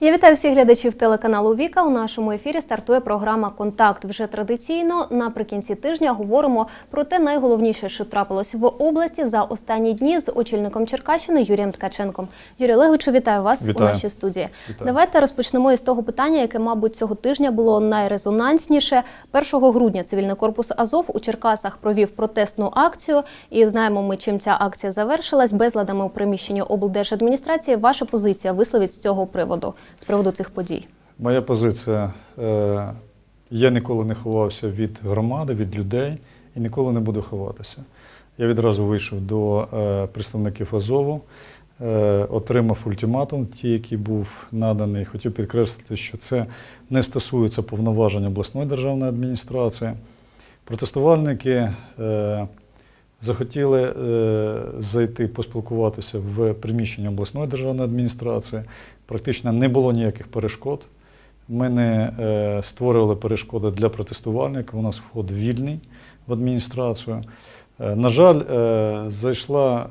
Я вітаю всіх глядачів телеканалу Віка. У нашому ефірі стартує програма Контакт. Вже традиційно наприкінці тижня говоримо про те найголовніше, що трапилось в області за останні дні з очільником Черкащини Юрієм Ткаченком. Юрій Олеговичу, вітаю вас Вітаю. у нашій студії. Вітаю. Давайте розпочнемо із того питання, яке, мабуть, цього тижня було найрезонансніше. 1 грудня цивільний корпус Азов у Черкасах провів протестну акцію. І знаємо ми, чим ця акція завершилась. Безладами у приміщенні облдержадміністрації. Ваша позиція висловіть з цього приводу, з приводу цих подій. Моя позиція. е, Я ніколи не ховався від громади, від людей і ніколи не буду ховатися. Я відразу вийшов до е, представників Азову, е, отримав ультиматум, ті, який був наданий. Хотів підкреслити, що це не стосується повноважень обласної державної адміністрації. Протестувальники захотіли зайти поспілкуватися в приміщення обласної державної адміністрації. Практично не було ніяких перешкод. Ми не е, створювали перешкоди для протестувальників. У нас вход вільний в адміністрацію. Е, на жаль, е, зайшла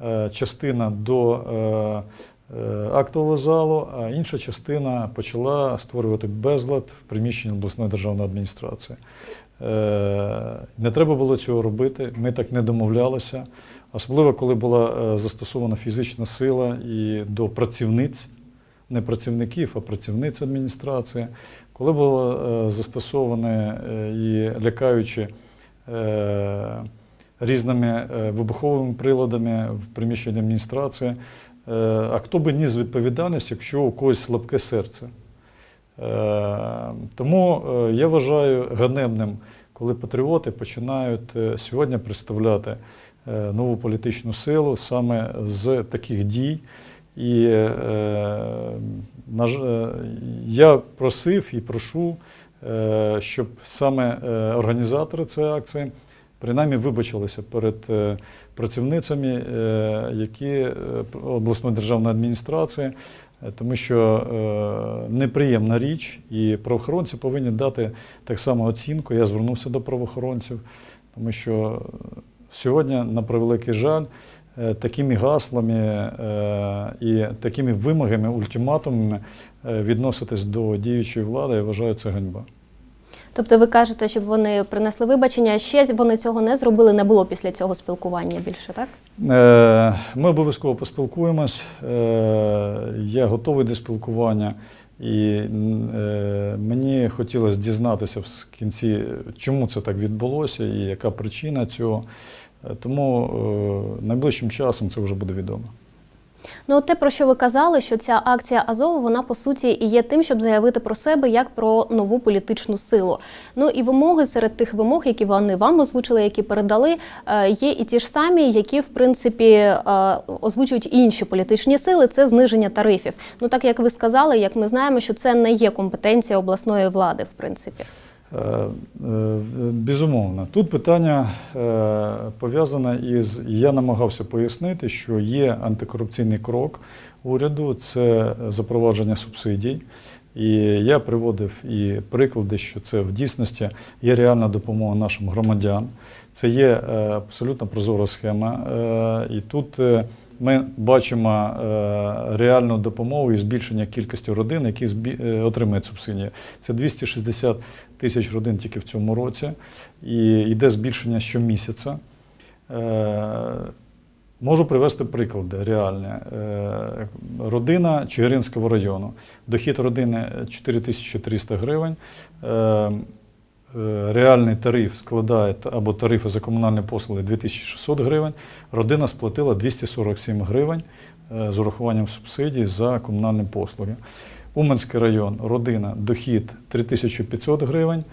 е, е, частина до е, е, актового залу, а інша частина почала створювати безлад в приміщенні обласної державної адміністрації. Е, Не треба було цього робити. Ми так не домовлялися. Особливо, коли була е, застосована фізична сила і до працівниць, не працівників, а працівниць адміністрації, коли було е, застосоване і лякаючи різними вибуховими приладами в приміщенні адміністрації. А хто би ніс відповідальність, якщо у когось слабке серце? Е, Тому е, я вважаю ганебним, коли патріоти починають е, сьогодні представляти нову політичну силу саме з таких дій. І я просив і прошу, щоб саме організатори цієї акції принаймні вибачилися перед працівницями, які обласної державної адміністрації, тому що е, неприємна річ, і правоохоронці повинні дати так само оцінку. Я звернувся до правоохоронців, тому що сьогодні, на превеликий жаль, е, такими гаслами е, і такими вимогами, ультиматумами е, відноситись до діючої влади, я вважаю, це ганьба. Тобто, ви кажете, щоб вони принесли вибачення. а Ще вони цього не зробили, не було після цього спілкування більше, так? Е, Ми обов'язково поспілкуємось. Е, Я готовий до спілкування. І е, мені хотілося дізнатися в кінці, чому це так відбулося і яка причина цього. Тому найближчим часом це вже буде відомо. Ну, от те, про що ви казали, що ця акція Азову, вона по суті і є тим, щоб заявити про себе як про нову політичну силу. Ну і вимоги серед тих вимог, які вони вам озвучили, які передали, е, є і ті ж самі, які в принципі е, озвучують інші політичні сили. Це зниження тарифів. Ну так як ви сказали, як ми знаємо, що це не є компетенція обласної влади, в принципі. Е, е, Безумовно, тут питання е, пов'язане із. Я намагався пояснити, що є антикорупційний крок уряду це запровадження субсидій. І я приводив і приклади, що це в дійсності є реальна допомога нашим громадян. Це є абсолютно прозора схема. І тут ми бачимо е, реальну допомогу і збільшення кількості родин, які е, отримують субсидії. Це 260 тисяч родин тільки в цьому році, і йде збільшення щомісяця. Е, Можу привести приклади реальні. Родина Чигиринського району. Дохід родини 4300 гривень. Е, Реальний тариф складає або тарифи за комунальні послуги 2600 гривень. Родина сплатила 247 гривень е, з урахуванням субсидій за комунальні послуги. Уманський район, родина, дохід 3500 гривень,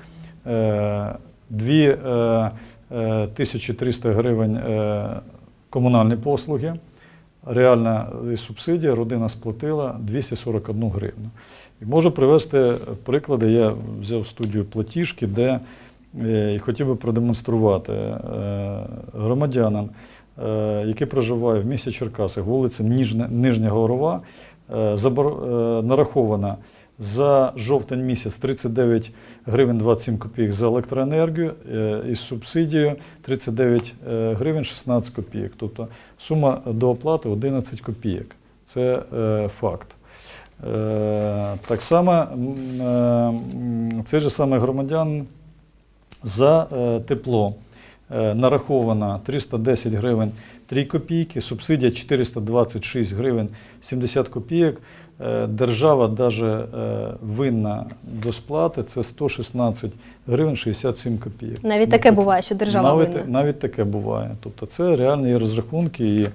е, 2300 гривень е, комунальні послуги. Реальна субсидія родина сплатила 241 гривну. І можу привести приклади. Я взяв студію платіжки, де е, і хотів би продемонструвати е, громадянам, е, які проживають в місті Черкаси, вулиця Нижня Горова, нарахована за жовтень місяць 39 гривень 27 копійок за електроенергію е, із субсидією 39 е, гривень 16 копійок. Тобто сума до оплати 11 копійок. Це е, факт. Так само цей же самий громадян за тепло нараховано 310 гривень 3 копійки, субсидія 426 гривень 70 копійок. Е, Держава даже е, винна до сплати це 116 гривень 67 копійок. Навіть таке буває, що держава навіть, винна. навіть таке буває. Тобто це реальні розрахунки і е,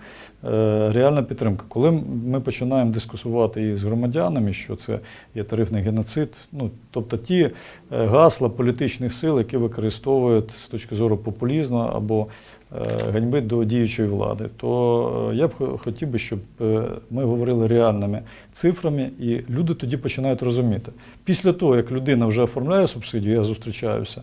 реальна підтримка. Коли ми починаємо дискусувати із громадянами, що це є тарифний геноцид, ну тобто ті гасла політичних сил, які використовують з точки зору популізму або ганьби до діючої влади, то е, я б хотів би, щоб е, ми говорили реальними цифрами, і люди тоді починають розуміти. Після того, як людина вже оформляє субсидію, я зустрічаюся.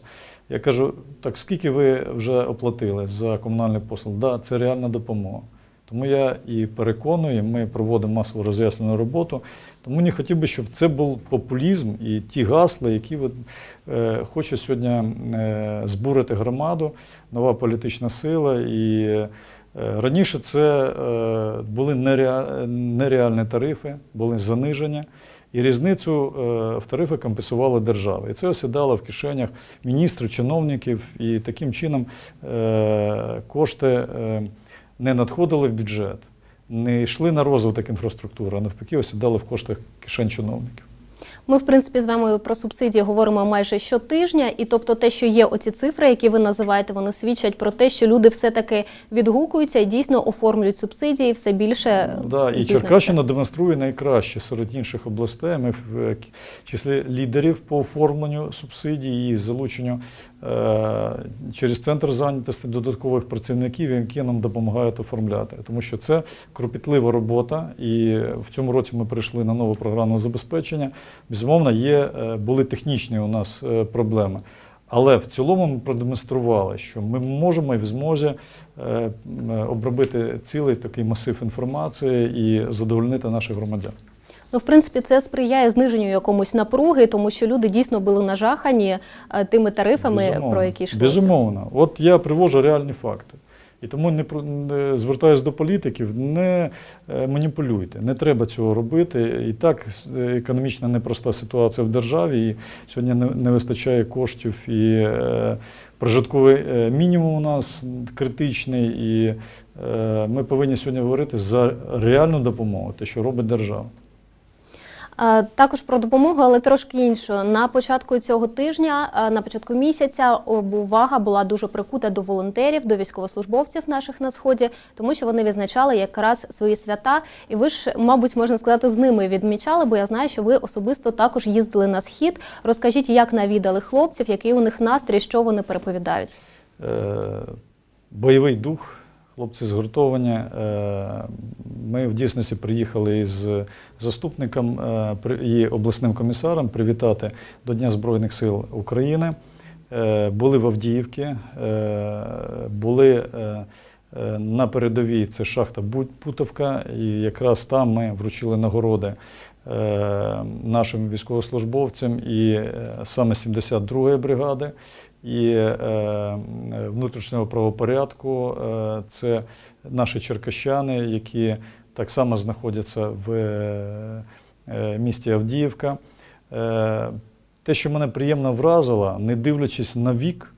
Я кажу, так скільки ви вже оплатили за комунальні послуги? Да, це реальна допомога. Тому я і переконую, ми проводимо масову роз'яснену роботу. Тому не хотів би, щоб це був популізм і ті гасла, які е, хоче сьогодні е, збурити громаду, нова політична сила. І е, раніше це е, були нереа- нереальні тарифи, були заниження. І різницю е, в тарифи компенсувала держава. І це осідало в кишенях міністрів, чиновників, і таким чином е, кошти е, не надходили в бюджет, не йшли на розвиток інфраструктури, а навпаки осідали в коштах кишень чиновників. Ми, в принципі, з вами про субсидії говоримо майже щотижня, і тобто те, що є оці цифри, які ви називаєте, вони свідчать про те, що люди все-таки відгукуються і дійсно оформлюють субсидії все більше. Да, і. Черкащина демонструє найкраще серед інших областей. Ми в е, числі лідерів по оформленню субсидій і залученню через центр зайнятості додаткових працівників, які нам допомагають оформляти. Тому що це кропітлива робота, і в цьому році ми прийшли на нове програмне забезпечення. Безумовно, є, е, були технічні у нас е, проблеми. Але в цілому ми продемонстрували, що ми можемо і в змозі е, е, обробити цілий такий масив інформації і задовольнити наших громадян. Ну, в принципі, це сприяє зниженню якомусь напруги, тому що люди дійсно були нажахані е, тими тарифами, Безумовно. про які йшлося. Безумовно. От я привожу реальні факти. І тому не, не звертаюся до політиків, не е, маніпулюйте, не треба цього робити. І так е, економічно непроста ситуація в державі, і сьогодні не, не вистачає коштів, і е, прожитковий е, мінімум у нас критичний, і е, ми повинні сьогодні говорити за реальну допомогу, те, що робить держава. Е, Також про допомогу, але трошки іншу. На початку цього тижня, е, на початку місяця, увага була дуже прикута до волонтерів, до військовослужбовців наших на сході, тому що вони відзначали якраз свої свята. І ви ж, мабуть, можна сказати, з ними відмічали, бо я знаю, що ви особисто також їздили на схід. Розкажіть, як навідали хлопців, який у них настрій, що вони переповідають. Е, бойовий дух, хлопці згуртовані. Е, Ми в дійсності приїхали із заступником е, і обласним комісаром привітати до Дня Збройних сил України. Е, Були в Авдіївці, були на передовій це шахта Путовка, і якраз там ми вручили нагороди нашим військовослужбовцям і саме 72-ї бригади і е, внутрішнього правопорядку. Е, це наші черкащани, які так само знаходяться в е, місті Авдіївка. Те, що мене приємно вразило, не дивлячись на вік,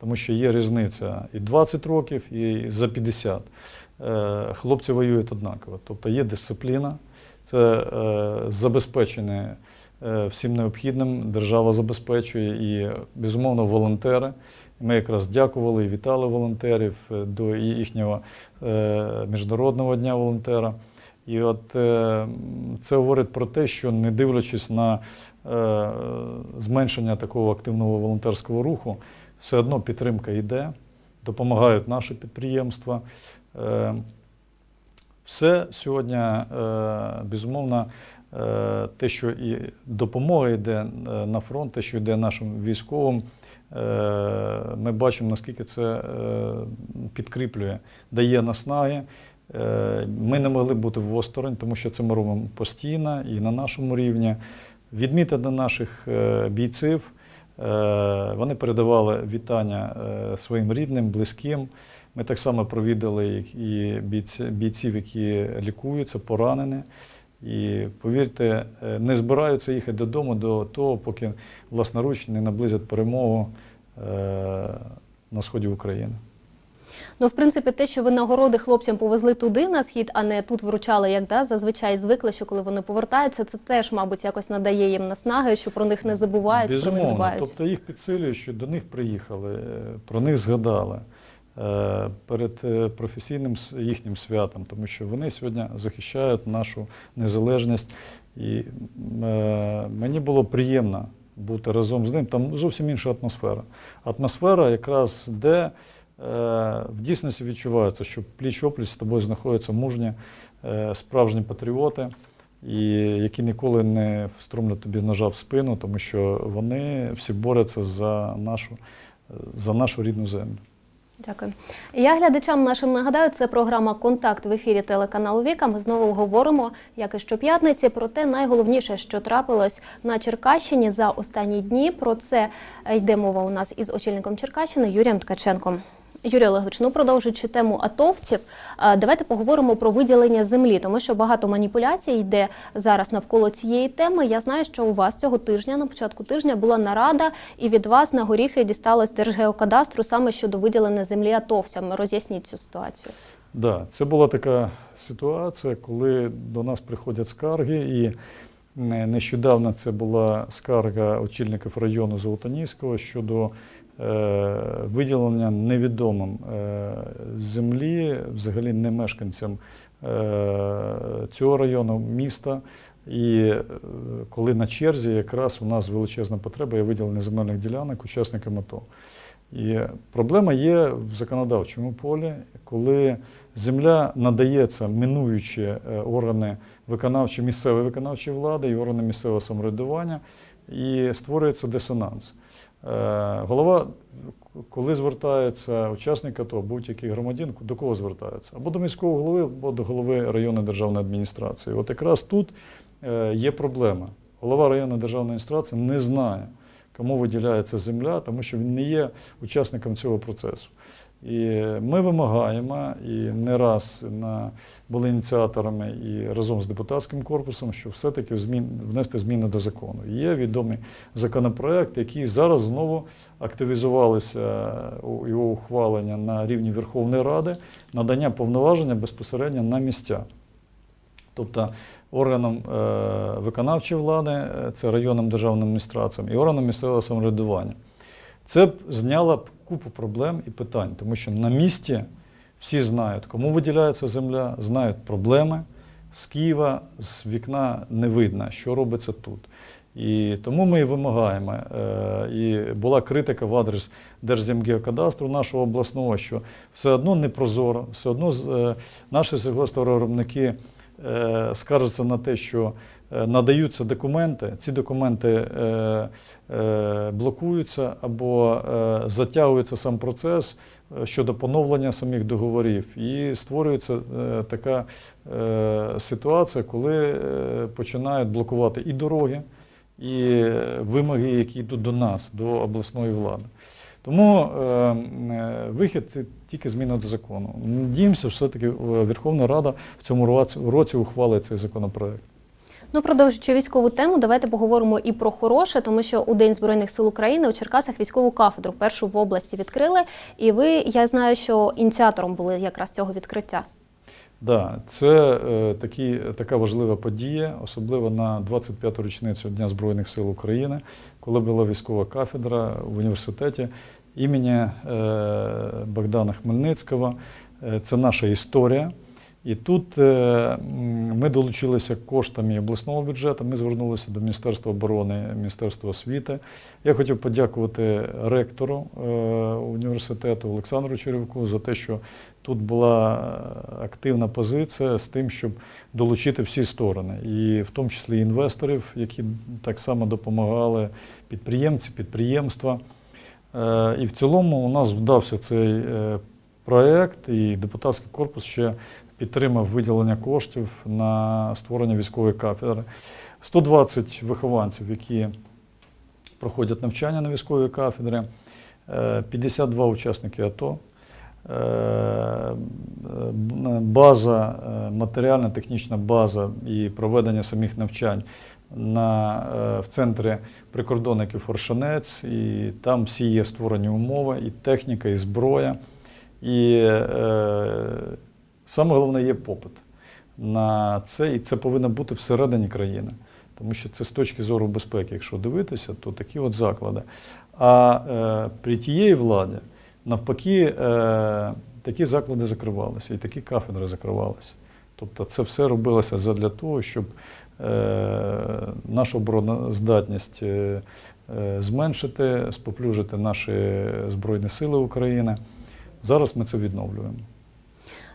тому що є різниця і 20 років, і за 50. Е, Хлопці воюють однаково. Тобто є дисципліна, це забезпечене всім необхідним, держава забезпечує і, безумовно, волонтери. Ми якраз дякували і вітали волонтерів е, до їхнього е, міжнародного дня волонтера. І от е, це говорить про те, що не дивлячись на е, зменшення такого активного волонтерського руху, все одно підтримка йде, допомагають наші підприємства. Все сьогодні, е, безумовно, е, те, що і допомога йде е, на фронт, те, що йде нашим військовим, ми бачимо, наскільки це підкріплює, дає наснаги. Ми не могли бути в осторонь, тому що це ми робимо постійно і на нашому рівні. Відмітити наших бійців. Вони передавали вітання своїм рідним, близьким. Ми так само провідали і бійців, які лікуються, поранені. І повірте, е, не збираються їхати додому до того, поки власноруч не наблизять перемогу е, на сході України. Ну, в принципі, те, що ви нагороди хлопцям повезли туди на схід, а не тут вручали, як да, зазвичай звикли, що коли вони повертаються, це теж, мабуть, якось надає їм наснаги, що про них не забувають, про них дбають. Тобто їх підсилює, що до них приїхали, е, про них згадали перед е, професійним їхнім святом, тому що вони сьогодні захищають нашу незалежність. І е, мені було приємно бути разом з ним. Там зовсім інша атмосфера. Атмосфера, якраз де е, в дійсності відчувається, що пліч опліч з тобою знаходяться мужні, е, справжні патріоти, і які ніколи не встромлять тобі ножа в спину, тому що вони всі борються за нашу, за нашу рідну землю. Дякую. Я глядачам нашим нагадаю, це програма Контакт в ефірі телеканалу Віка. Ми знову говоримо, як і щоп'ятниці, про те найголовніше, що трапилось на Черкащині за останні дні. Про це е, йде мова у нас із очільником Черкащини Юрієм Ткаченком. Юрій Олегович, ну продовжуючи тему атовців, е, давайте поговоримо про виділення землі, тому що багато маніпуляцій йде зараз навколо цієї теми. Я знаю, що у вас цього тижня, на початку тижня, була нарада, і від вас на горіхи дісталось Держгеокадастру саме щодо виділення землі атовцям. Роз'ясніть цю ситуацію. Да, це була така ситуація, коли до нас приходять скарги, і нещодавно це була скарга очільників району Золотоніського щодо е, виділення невідомим е, землі, взагалі не мешканцям е, цього району міста. І е, коли на черзі якраз у нас величезна потреба є виділення земельних ділянок учасникам АТО. І проблема є в законодавчому полі, коли земля надається минуючи е, органи виконавчої, місцевої виконавчої влади і органи місцевого самоврядування, і створюється дисонанс. Е, Голова, коли звертається учасник АТО, будь-який громадян, до кого звертається? Або до міського голови, або до голови районної державної адміністрації. От якраз тут е, є проблема. Голова районної державної адміністрації не знає, кому виділяється земля, тому що він не є учасником цього процесу. І ми вимагаємо, і не раз на, були ініціаторами і разом з депутатським корпусом, що все-таки змін, внести зміни до закону. Є відомий законопроект, який зараз знову активізувалися його ухвалення на рівні Верховної Ради, надання повноваження безпосередньо на місця. Тобто органам е, виконавчої влади, е, це районним державним адміністраціям і органам місцевого самоврядування. Це б зняло б купу проблем і питань, тому що на місці всі знають, кому виділяється земля, знають проблеми. З Києва, з вікна не видно, що робиться тут. І тому ми і вимагаємо. е, І була критика в адрес Держземгеокадастру нашого обласного, що все одно не прозоро, все одно е, наші сільгосптоваробники е, скаржаться на те, що е, надаються документи, ці документи е, е, блокуються або е, затягується сам процес е, щодо поновлення самих договорів. І створюється е, така е, ситуація, коли е, починають блокувати і дороги, і е, вимоги, які йдуть до нас, до обласної влади. Тому е, е, вихід це тільки зміна до закону. Надіємося, що все-таки е, Верховна Рада в цьому році, році ухвалить цей законопроект. Ну, продовжуючи військову тему, давайте поговоримо і про хороше, тому що у День Збройних сил України у Черкасах військову кафедру першу в області відкрили. І ви, я знаю, що ініціатором були якраз цього відкриття. Да, це е, такі, така важлива подія, особливо на 25-ту річницю Дня Збройних сил України, коли була військова кафедра в університеті імені е, Богдана Хмельницького. Е, це наша історія. І тут е, ми долучилися коштами обласного бюджету. Ми звернулися до Міністерства оборони, Міністерства освіти. Я хотів подякувати ректору е, університету Олександру Черевку за те, що тут була е, активна позиція з тим, щоб долучити всі сторони, і в тому числі інвесторів, які так само допомагали, підприємці, підприємства. І в цілому у нас вдався цей проект, і депутатський корпус ще підтримав виділення коштів на створення військової кафедри. 120 вихованців, які проходять навчання на військовій кафедрі, е, 52 учасники АТО. е, база, е, матеріальна технічна база і проведення самих навчань на, е, в центрі прикордонників Форшанець, і там всі є створені умови, і техніка, і зброя. І е, саме головне є попит на це, і це повинно бути всередині країни. Тому що це з точки зору безпеки, якщо дивитися, то такі от заклади. А е, при тієї владі, навпаки, е, такі заклади закривалися, і такі кафедри закривалися. Тобто це все робилося задля того, щоб е, нашу обороноздатність е, е, зменшити, споплюжити наші Збройні Сили України. Зараз ми це відновлюємо.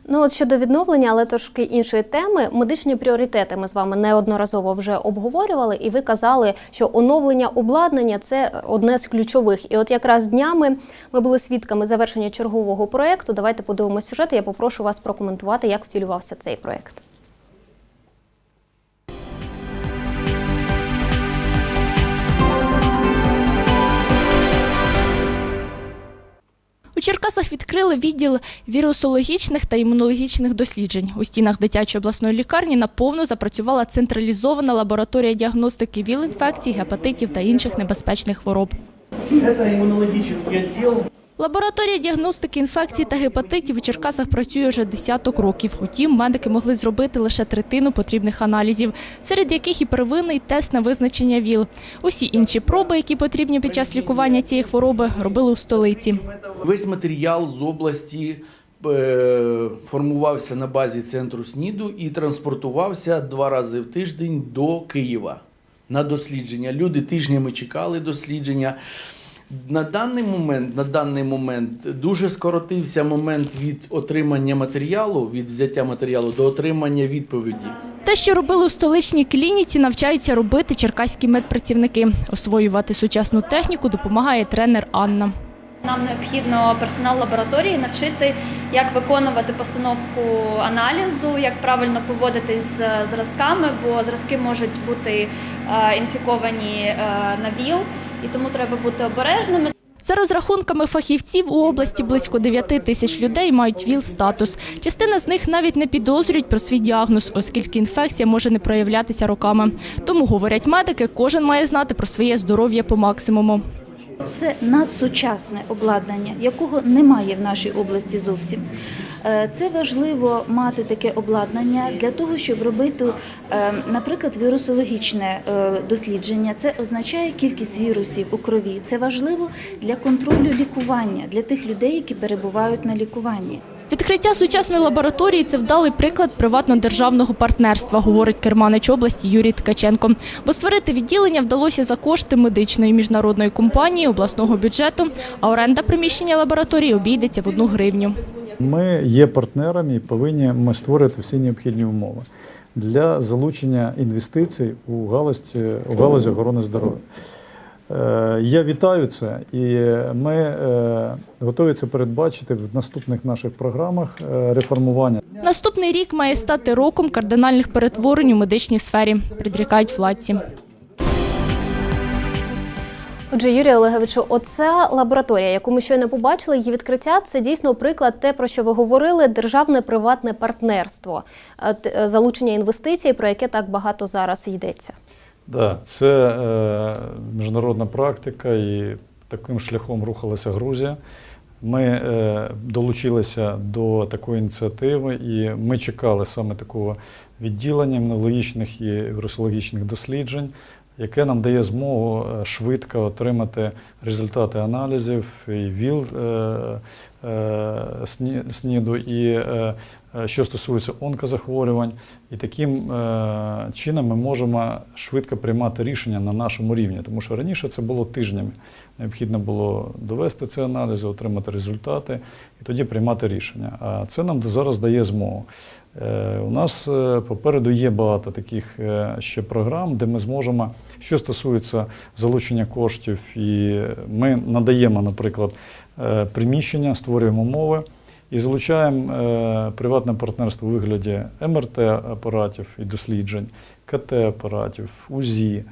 Ну от щодо відновлення, але трошки іншої теми, медичні пріоритети ми з вами неодноразово вже обговорювали, і ви казали, що оновлення обладнання це одне з ключових. І от якраз днями ми були свідками завершення чергового проекту. Давайте подивимося сюжет. і Я попрошу вас прокоментувати, як втілювався цей проект. Черкасах відкрили відділ вірусологічних та імунологічних досліджень. У стінах дитячої обласної лікарні наповну запрацювала централізована лабораторія діагностики ВІЛ-інфекцій, гепатитів та інших небезпечних хвороб. Це імунологічний отдел. Лабораторія діагностики інфекцій та гепатитів у Черкасах працює вже десяток років. Утім, медики могли зробити лише третину потрібних аналізів, серед яких і первинний тест на визначення ВІЛ. Усі інші проби, які потрібні під час лікування цієї хвороби, робили у столиці. Весь матеріал з області е, формувався на базі центру СНІДу і транспортувався два рази в тиждень до Києва на дослідження. Люди тижнями чекали дослідження. На даний момент, на даний момент дуже скоротився момент від отримання матеріалу, від взяття матеріалу до отримання відповіді. Те, що робили у столичній клініці, навчаються робити черкаські медпрацівники. Освоювати сучасну техніку допомагає тренер Анна. Нам необхідно персонал лабораторії навчити, як виконувати постановку аналізу, як правильно поводитись з зразками, бо зразки можуть бути е, інфіковані е, на ВІЛ, і тому треба бути обережними. За розрахунками фахівців, у області близько 9 тисяч людей мають ВІЛ-статус. Частина з них навіть не підозрюють про свій діагноз, оскільки інфекція може не проявлятися роками. Тому, говорять медики, кожен має знати про своє здоров'я по максимуму. Це надсучасне обладнання, якого немає в нашій області зовсім. Е, Це важливо мати таке обладнання для того, щоб робити, е, наприклад, вірусологічне е, дослідження. Це означає кількість вірусів у крові. Це важливо для контролю лікування для тих людей, які перебувають на лікуванні. Відкриття сучасної лабораторії це вдалий приклад приватно-державного партнерства, говорить керманич області Юрій Ткаченко. Бо створити відділення вдалося за кошти медичної міжнародної компанії, обласного бюджету, а оренда приміщення лабораторії обійдеться в одну гривню. Ми є партнерами і повинні ми створити всі необхідні умови для залучення інвестицій у галузь, у галузі охорони здоров'я. Е, Я вітаю це, і ми е, готові це передбачити в наступних наших програмах е, реформування. Наступний рік має стати роком кардинальних перетворень у медичній сфері, предрікають владці. Отже, Юрію Олеговичу, оця лабораторія, яку ми щойно побачили, її відкриття це дійсно приклад те, про що ви говорили, державне приватне партнерство, е, е, залучення інвестицій, про яке так багато зараз йдеться. Да, це е, міжнародна практика, і таким шляхом рухалася Грузія. Ми долучилися до такої ініціативи, і ми чекали саме такого відділення імунологічних і вірусологічних досліджень, яке нам дає змогу е, швидко отримати результати аналізів і ВІЛ е, СНІДу, і е, е, що стосується онкозахворювань. І таким е, чином ми можемо швидко приймати рішення на нашому рівні, тому що раніше це було тижнями. Необхідно було довести ці аналізи, отримати результати і тоді приймати рішення. А це нам зараз дає змогу. Е, У нас е, попереду є багато таких е, ще програм, де ми зможемо, що стосується залучення коштів, і ми надаємо, наприклад, е, приміщення, створюємо умови і залучаємо е, приватне партнерство у вигляді МРТ-апаратів і досліджень, КТ-апаратів, УЗІ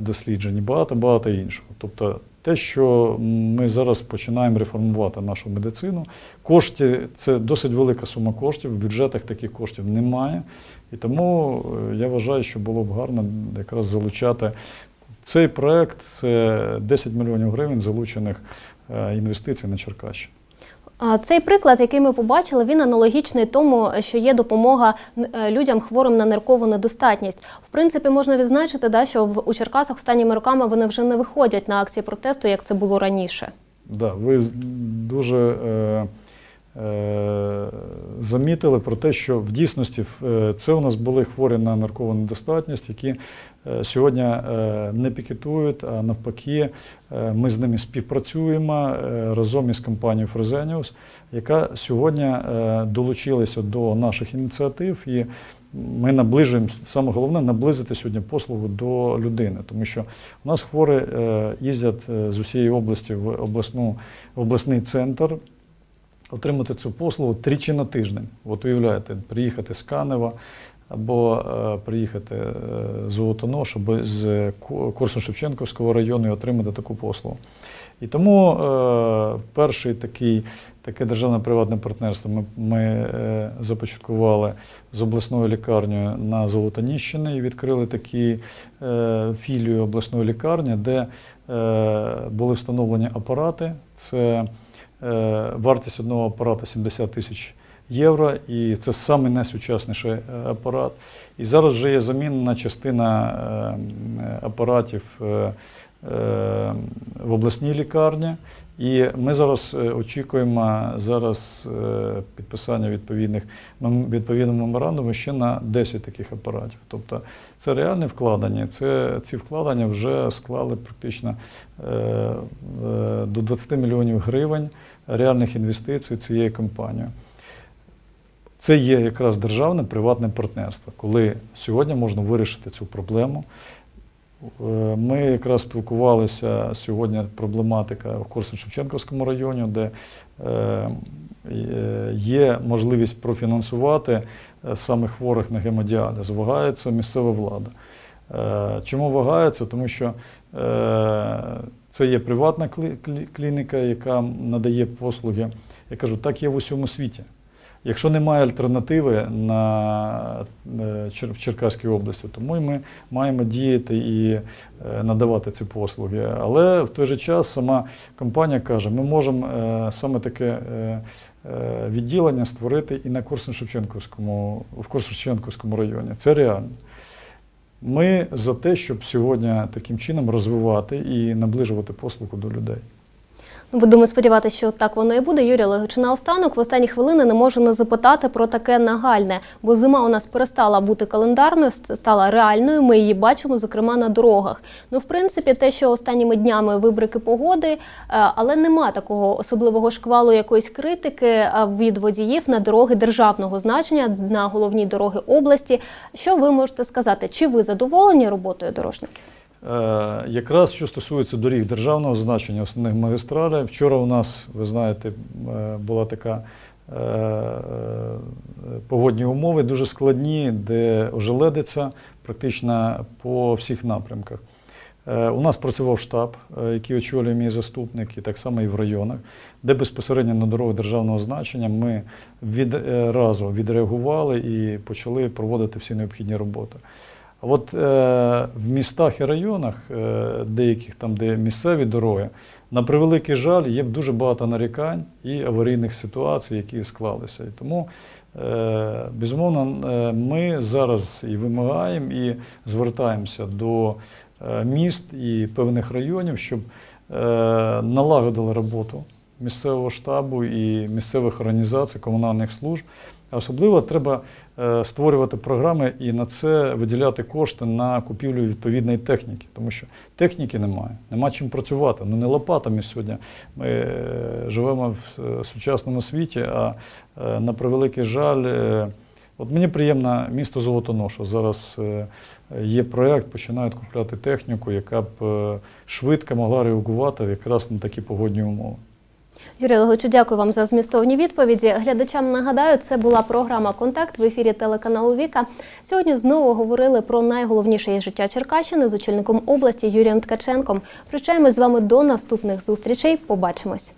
досліджень і багато-багато іншого. Тобто те, що ми зараз починаємо реформувати нашу медицину. Кошти це досить велика сума коштів. В бюджетах таких коштів немає. І тому е, я вважаю, що було б гарно якраз залучати цей проект. Це 10 мільйонів гривень залучених е, інвестицій на Черкащину. Цей приклад, який ми побачили, він аналогічний тому, що є допомога е, людям хворим на ниркову недостатність. В принципі, можна відзначити, да, що в у Черкасах останніми роками вони вже не виходять на акції протесту, як це було раніше. Да, ви дуже е, е, замітили про те, що в дійсності е, це у нас були хворі на наркову недостатність, які е, сьогодні е, не пікетують, а навпаки, е, ми з ними співпрацюємо е, разом із компанією Фрезеніус, яка сьогодні е, долучилася до наших ініціатив і ми наближуємо саме головне наблизити сьогодні послугу до людини, тому що у нас хворі е, їздять е, з усієї області в обласну обласний центр. Отримати цю послугу тричі на тиждень. От уявляєте, приїхати з Канева або е, приїхати е, з Золотонош або з Корсун-Шевченківського району і отримати таку послугу. І тому е, перший такий, таке державно-приватне партнерство ми, ми е, започаткували з обласною лікарнею на Золотоніщині і відкрили такі е, філію обласної лікарні, де е, були встановлені апарати. Це е, вартість одного апарата 70 тисяч євро, і це найсучасніший е, апарат. І зараз вже є замінена частина е, апаратів е, е, в обласній лікарні. І ми зараз е, очікуємо зараз е, підписання відповідних відповідного меморандуму ще на 10 таких апаратів. Тобто це реальне вкладення. Це, ці вкладення вже склали практично е, е, до 20 мільйонів гривень реальних інвестицій цієї компанії. Це є якраз державне приватне партнерство, коли сьогодні можна вирішити цю проблему. Е, Ми якраз спілкувалися сьогодні проблематика в Корсун-Шевченківському районі, де е, е, є можливість профінансувати саме хворих на гемодіаліз. Вагається місцева влада. Чому вагається? Тому що це є приватна клі- клі- клініка, яка надає послуги. Я кажу, так є в усьому світі. Якщо немає альтернативи на, е, в Черкаській області, і ми маємо діяти і е, надавати ці послуги. Але в той же час сама компанія каже, ми можемо е, саме таке відділення створити і на Корсун-Шевченківському, в Корсун-Шевченківському районі. Це реально. Ми за те, щоб сьогодні таким чином розвивати і наближувати послугу до людей. Ну, Будемо сподіватися, що так воно і буде. Юрій Олегович, наостанок в останні хвилини не можу не запитати про таке нагальне, бо зима у нас перестала бути календарною, стала реальною. Ми її бачимо, зокрема на дорогах. Ну, в принципі, те, що останніми днями вибрики погоди, е, але нема такого особливого шквалу якоїсь критики від водіїв на дороги державного значення, на головні дороги області. Що ви можете сказати? Чи ви задоволені роботою дорожників? Е, Якраз що стосується доріг державного значення, основних магістралей, вчора у нас, ви знаєте, е, була така е, погодні умови дуже складні, де ожеледиться практично по всіх напрямках. У нас працював штаб, який очолює мій заступник, і так само і в районах, де безпосередньо на дорогах державного значення ми відразу відреагували і почали проводити всі необхідні роботи. От е, в містах і районах, е, деяких там, де місцеві дороги, на превеликий жаль, є дуже багато нарікань і аварійних ситуацій, які склалися. І тому, е, безумовно, е, ми зараз і вимагаємо, і звертаємося до е, міст і певних районів, щоб е, налагодили роботу місцевого штабу і місцевих організацій, комунальних служб. Особливо треба е, створювати програми і на це виділяти кошти на купівлю відповідної техніки, тому що техніки немає, нема чим працювати. Ну не лопатами сьогодні. Ми е, живемо в е, сучасному світі, а на превеликий жаль. От мені приємно місто Золотоношу. Зараз є проєкт, починають купляти техніку, яка б швидко могла реагувати якраз на такі погодні умови. Юрій Олеговичу, дякую вам за змістовні відповіді. Глядачам нагадаю, це була програма Контакт в ефірі телеканалу Віка. Сьогодні знову говорили про найголовніше із життя Черкащини з очільником області Юрієм Ткаченком. Прощаємось з вами до наступних зустрічей. Побачимось.